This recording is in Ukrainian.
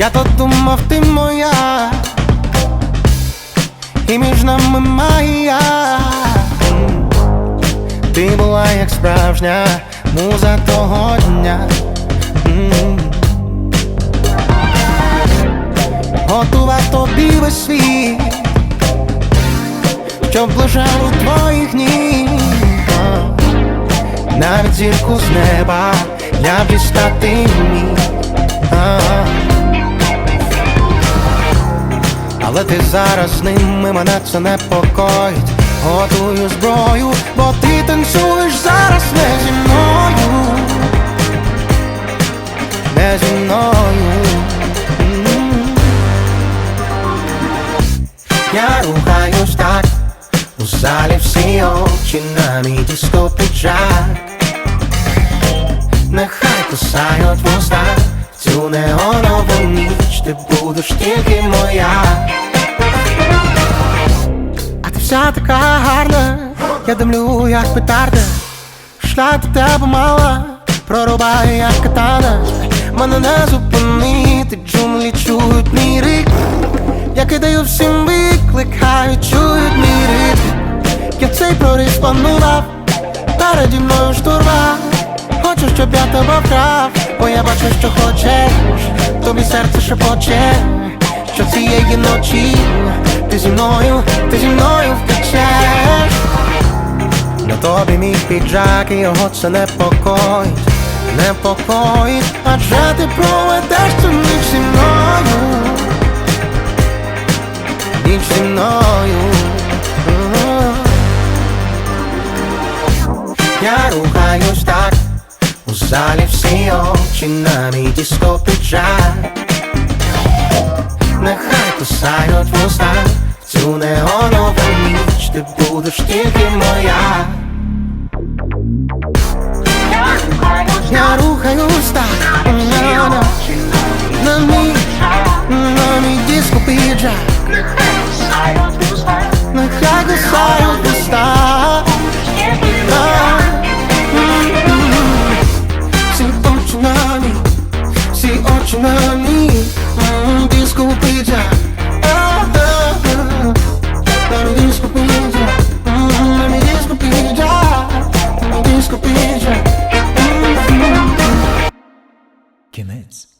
Я то думав, ти моя, і між нами магія. Ти була як справжня муза того дня. М. Готував тобі весь світ, щоб лежав у твоїх ніг. Навіть зірку з неба я дістати міг. Але ти зараз з ними мене це непокоїть Готую зброю, бо ти танцюєш зараз не зі мною. Не зі мною. Я рухаюсь так. У залі всі очі на мій диско піджак Нехай кусають вуста. Цю неонову ніч Ти будеш тільки моя вся така гарна, я димлю, як петарда Шлях до тебе мала, прорубає, як катана. Мене не зупинити, джунглі чують мій рик. Я кидаю всім виклик, хай чують мій ритм Я цей прорив планував, переді мною штурма Хочу, щоб я тебе вкрав, бо я бачу, що хочеш, тобі серце шепоче, що цієї ночі ти зі мною, ти зі мною втечеш. На тобі мій піджак і його це непокоїть, непокоїть, адже ти проведеш цю ніч зі мною, ніч зі мною. Я рухаюсь так, у залі всі очі на мій диско піджак Ти будеш тільки моя. Я рухаюсь так, на, мій, на мій диско піджак. Нехай кусають вуста Всі очі на мій, всі очі на мій На